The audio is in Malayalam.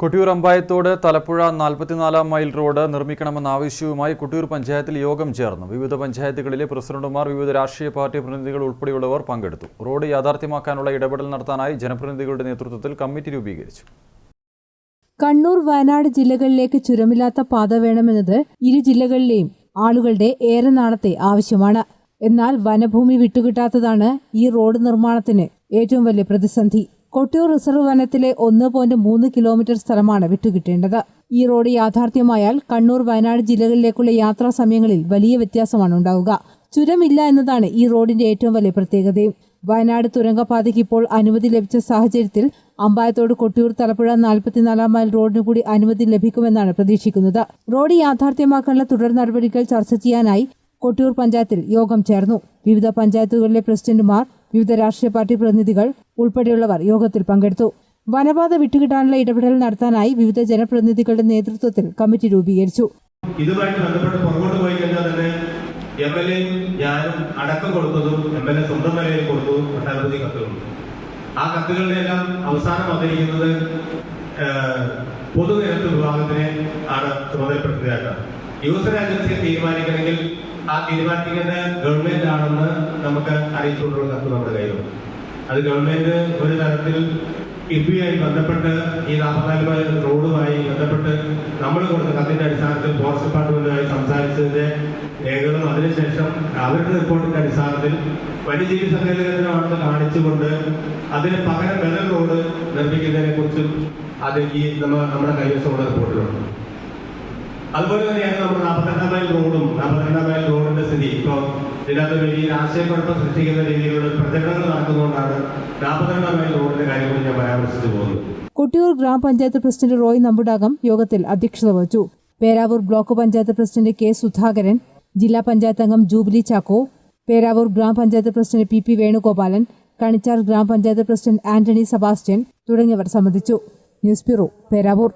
കൊട്ടിയൂർ അമ്പായത്തോട് തലപ്പുഴ നാൽപ്പത്തിനാലാം മൈൽ റോഡ് നിർമ്മിക്കണമെന്ന ആവശ്യവുമായി കൊട്ടിയൂർ പഞ്ചായത്തിൽ യോഗം ചേർന്നു. വിവിധ പഞ്ചായത്തുകളിലെ പ്രസിഡന്റുമാർ വിവിധ രാഷ്ട്രീയ പാർട്ടി പ്രതിനിധികൾ ഉൾപ്പെടെയുള്ളവർ പങ്കെടുത്തു. റോഡ് യാഥാർത്ഥ്യമാക്കാനുള്ള ഇടപെടൽ നടത്താനായി ജനപ്രതിനിധികളുടെ നേതൃത്വത്തിൽ കമ്മിറ്റി രൂപീകരിച്ചു. കണ്ണൂർ വയനാട് ജില്ലകളിലേക്ക് ചുരമില്ലാത്ത പാത വേണമെന്നത് ഇരു ജില്ലകളിലെയും ആളുകളുടെ ഏറെ നാളത്തെ ആവശ്യമാണ്. എന്നാൽ വനഭൂമി വിട്ടുകിട്ടാത്തതാണ് ഈ റോഡ് നിർമ്മാണത്തിന് ഏറ്റവും വലിയ പ്രതിസന്ധി. കൊട്ടിയൂർ റിസർവ് വനത്തിലെ ഒന്ന് പോയിന്റ് മൂന്ന് കിലോമീറ്റർ സ്ഥലമാണ് വിട്ടുകിട്ടേണ്ടത്. ഈ റോഡ് യാഥാർത്ഥ്യമായാൽ കണ്ണൂർ വയനാട് ജില്ലകളിലേക്കുള്ള യാത്രാ സമയങ്ങളിൽ വലിയ വ്യത്യാസമാണ് ഉണ്ടാവുക. ചുരമില്ല എന്നതാണ് ഈ റോഡിന്റെ ഏറ്റവും വലിയ പ്രത്യേകതയും. വയനാട് തുരങ്കപാതയ്ക്ക് ഇപ്പോൾ അനുമതി ലഭിച്ച സാഹചര്യത്തിൽ അമ്പായത്തോട് കൊട്ടിയൂർ തലപ്പുഴ നാൽപ്പത്തിനാലാം മൈൽ റോഡിന് കൂടി അനുമതി ലഭിക്കുമെന്നാണ് പ്രതീക്ഷിക്കുന്നത്. റോഡ് യാഥാർത്ഥ്യമാക്കാനുള്ള തുടർ നടപടികൾ ചർച്ച ചെയ്യാനായി കൊട്ടിയൂർ പഞ്ചായത്തിൽ യോഗം ചേർന്നു. വിവിധ പഞ്ചായത്തുകളിലെ പ്രസിഡന്റുമാർ വിവിധ രാഷ്ട്രീയ പാർട്ടി പ്രതിനിധികൾ ഉൾപ്പെടെയുള്ളവർ യോഗത്തിൽ പങ്കെടുത്തു. വനപാത വിട്ടുകിട്ടാനുള്ള ഇടപെടൽ നടത്താനായി വിവിധ ജനപ്രതിനിധികളുടെ നേതൃത്വത്തിൽ കമ്മിറ്റി രൂപീകരിച്ചു. ബന്ധപ്പെട്ട് പോയി കൊടുത്തതും ആ കത്തുകളുടെ എല്ലാം അവസാനം വന്നിരിക്കുന്നത് പൊതുനിരത്ത് വിഭാഗത്തിനെ ആണ് ചുമതലപ്പെടുത്തുകയാണ് യൂസർ ഏജൻസിയെ തീരുമാനിക്കണമെങ്കിൽ ആ തീരുമാനിക്കുന്ന ഗവൺമെന്റ് ആണെന്ന് നമുക്ക് അറിയിച്ചുകൊണ്ടുള്ള കത്ത് നമ്മുടെ കയ്യിലുണ്ട്. അത് ഗവൺമെന്റ് ഒരു തരത്തിൽ കിഫ്ബിയായി ബന്ധപ്പെട്ട് ഈ നാൽപ്പത്തിനാല് റോഡുമായി ബന്ധപ്പെട്ട് നമ്മൾ കൊടുത്ത കത്തിന്റെ അടിസ്ഥാനത്തിൽ ഫോറസ്റ്റ് ഡിപ്പാർട്ട്മെന്റുമായി സംസാരിച്ചതിന്റെ രേഖകളും അതിനുശേഷം അവരുടെ റിപ്പോർട്ടിന്റെ അടിസ്ഥാനത്തിൽ വന്യജീവി സങ്കേതമാണെന്ന് കാണിച്ചുകൊണ്ട് അതിന് പകരം ബദൽ റോഡ് നിർമ്മിക്കുന്നതിനെ കുറിച്ചും അത് ഈ നമ്മ നമ്മുടെ കൈവശമുള്ള റിപ്പോർട്ടിലുണ്ട്. അതുപോലെ തന്നെയാണ് നമ്മുടെ നാൽപ്പത്തിരണ്ടാം മൈൽ റോഡും നാൽപ്പത്തിരണ്ടാം മൈൽ റോഡിന്റെ സ്ഥിതി. ഇപ്പോൾ ഇതിനകത്ത് വലിയ ആശയക്കുഴപ്പം സൃഷ്ടിക്കുന്ന രീതിയിലുള്ള പ്രചരണങ്ങൾ നടക്കുന്നതുകൊണ്ടാണ് നാൽപ്പത്തിരണ്ടാം മൈൽ റോഡിന്റെ കാര്യങ്ങൾ ഞാൻ പരാമർശിച്ചു പോകുന്നത്. കൊട്ടിയൂർ ഗ്രാമപഞ്ചായത്ത് പ്രസിഡന്റ് റോയ് നമ്പുടാകം യോഗത്തിൽ അധ്യക്ഷത വഹിച്ചു. Peravoor block panchayat president K Sudhakaran ജില്ലാ പഞ്ചായത്ത് അംഗം ജൂബിലി ചാക്കോ പേരാവൂർ ഗ്രാമപഞ്ചായത്ത് president P P Venugopalan Kanichar ഗ്രാമപഞ്ചായത്ത് പ്രസിഡന്റ് ആന്റണി സെബാസ്റ്റ്യൻ തുടങ്ങിയവർ സംബന്ധിച്ചു. News bureau Peravoor.